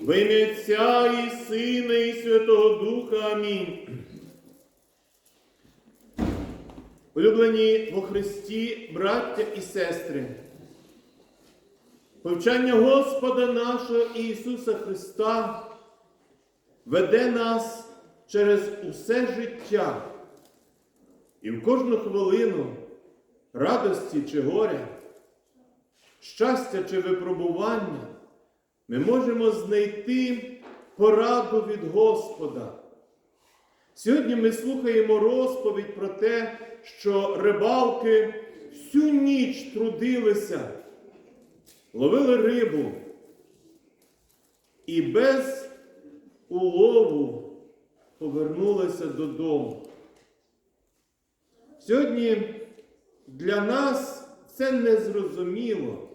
Во ім'я Отця і Сина, і Святого Духа. Амінь. Улюблені во Христі, браття і сестри, повчання Господа нашого Ісуса Христа веде нас через усе життя і в кожну хвилину радості чи горя, щастя чи випробування ми можемо знайти пораду від Господа. Сьогодні ми слухаємо розповідь про те, що рибалки всю ніч трудилися, ловили рибу і без улову повернулися додому. Сьогодні для нас це незрозуміло,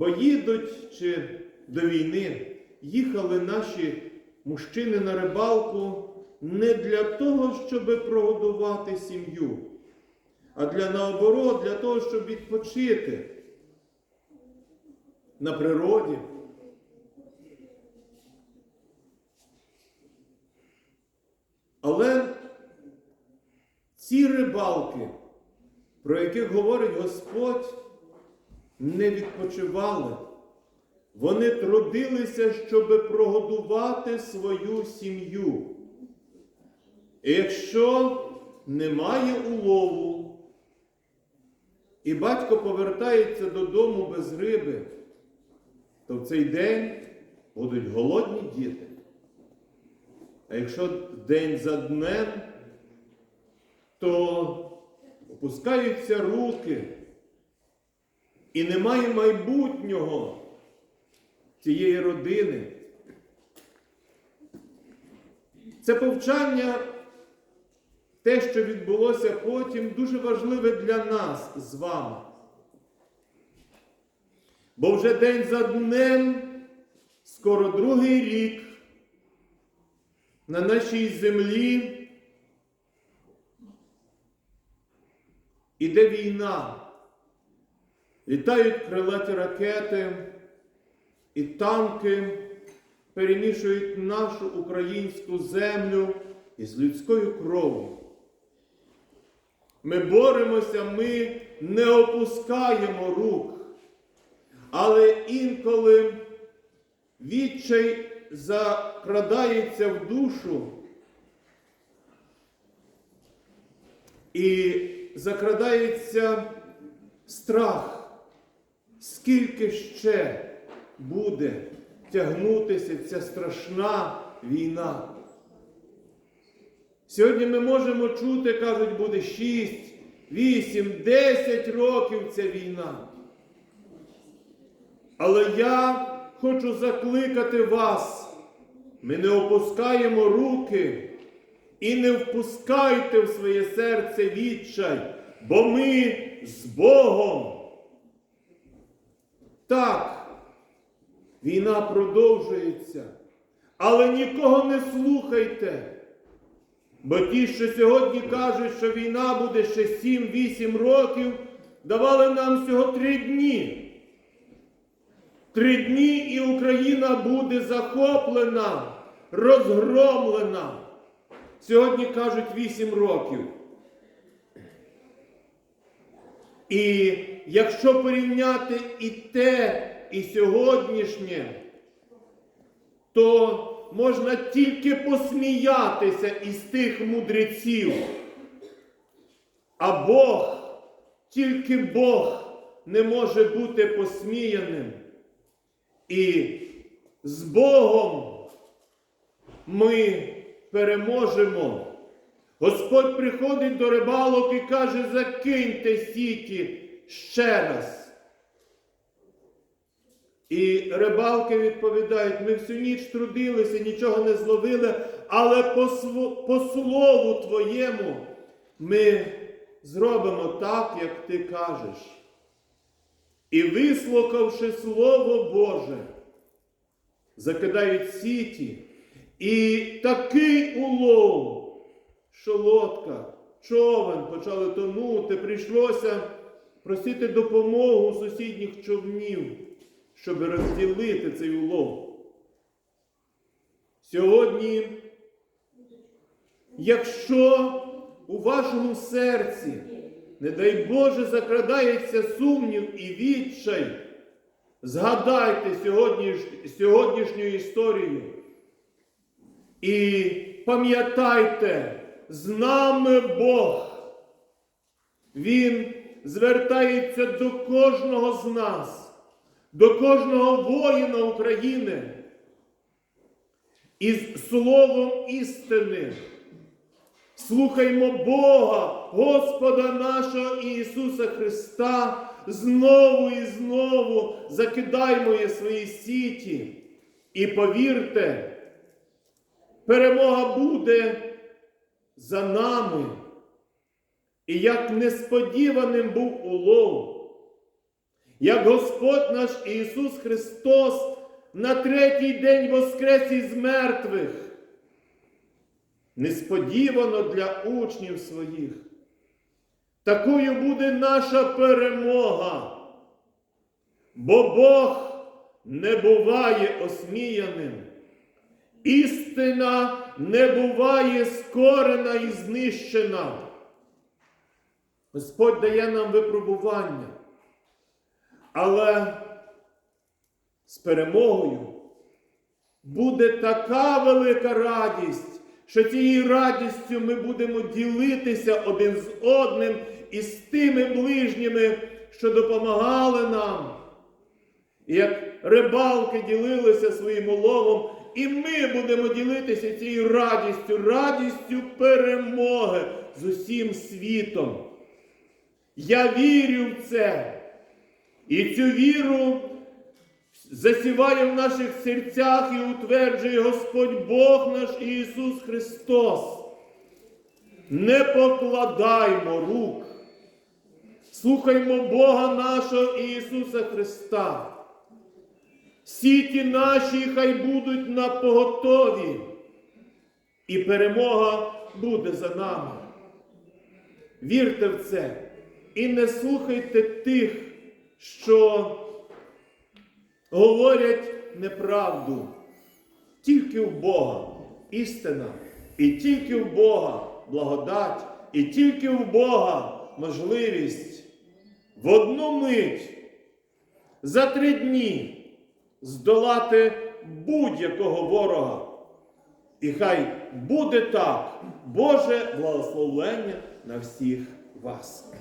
бо їдуть чи до війни їхали наші мужчини на рибалку не для того, щоб прогодувати сім'ю, а для наоборот, для того, щоб відпочити на природі. Але ці рибалки, про яких говорить Господь, не відпочивали. Вони трудилися, щоб прогодувати свою сім'ю. І якщо немає улову, і батько повертається додому без риби, то в цей день будуть голодні діти. А якщо день за днем, то опускаються руки і немає майбутнього цієї родини. Це повчання, те, що відбулося потім, дуже важливе для нас з вами. Бо вже день за днем, скоро другий рік, на нашій землі іде війна. Літають крилаті ракети і танки перемішують нашу українську землю із людською кров'ю. Ми боремося, ми не опускаємо рук, але інколи відчай закрадається в душу і закрадається страх, скільки ще буде тягнутися ця страшна війна. Сьогодні ми можемо чути, кажуть, буде 6, 8, 10 років ця війна. Але я хочу закликати вас, ми не опускаємо руки і не впускайте в своє серце відчай, бо ми з Богом. Так, Війна продовжується. Але нікого не слухайте. Бо ті, що сьогодні кажуть, що війна буде ще 7-8 років, давали нам всього три дні. Три дні і Україна буде захоплена, розгромлена. Сьогодні кажуть 8 років. І якщо порівняти і те, і сьогоднішнє, то можна тільки посміятися із тих мудреців. А Бог, тільки Бог не може бути посміяним. І з Богом ми переможемо. Господь приходить до рибалок і каже, закиньте сіті ще раз. І рибалки відповідають, ми всю ніч трудилися, нічого не зловили, але по, по слову Твоєму ми зробимо так, як Ти кажеш. І вислухавши Слово Боже, закидають сіті, і такий улов, що лодка, човен почали тонути, прийшлося просити допомогу сусідніх човнів щоб розділити цей улов. Сьогодні, якщо у вашому серці, не дай Боже, закрадається сумнів і відчай, згадайте сьогодні, сьогоднішню історію. І пам'ятайте, з нами Бог. Він звертається до кожного з нас, до кожного воїна України із словом істини. Слухаймо Бога, Господа нашого Ісуса Христа, знову і знову закидаймо свої сіті. І повірте, перемога буде за нами. І як несподіваним був улов, як Господь наш Ісус Христос на третій день воскрес із мертвих, несподівано для учнів своїх. Такою буде наша перемога, бо Бог не буває осміяним. Істина не буває скорена і знищена. Господь дає нам випробування, але з перемогою буде така велика радість, що цією радістю ми будемо ділитися один з одним і з тими ближніми, що допомагали нам. І як рибалки ділилися своїм уловом, і ми будемо ділитися цією радістю, радістю перемоги з усім світом. Я вірю в це. І цю віру засіває в наших серцях і утверджує Господь Бог наш Ісус Христос. Не покладаймо рук. Слухаймо Бога нашого Ісуса Христа. Сіті наші хай будуть на поготові, і перемога буде за нами. Вірте в це і не слухайте тих, що говорять неправду. Тільки в Бога істина, і тільки в Бога благодать, і тільки в Бога можливість в одну мить за три дні здолати будь-якого ворога. І хай буде так Боже благословення на всіх вас.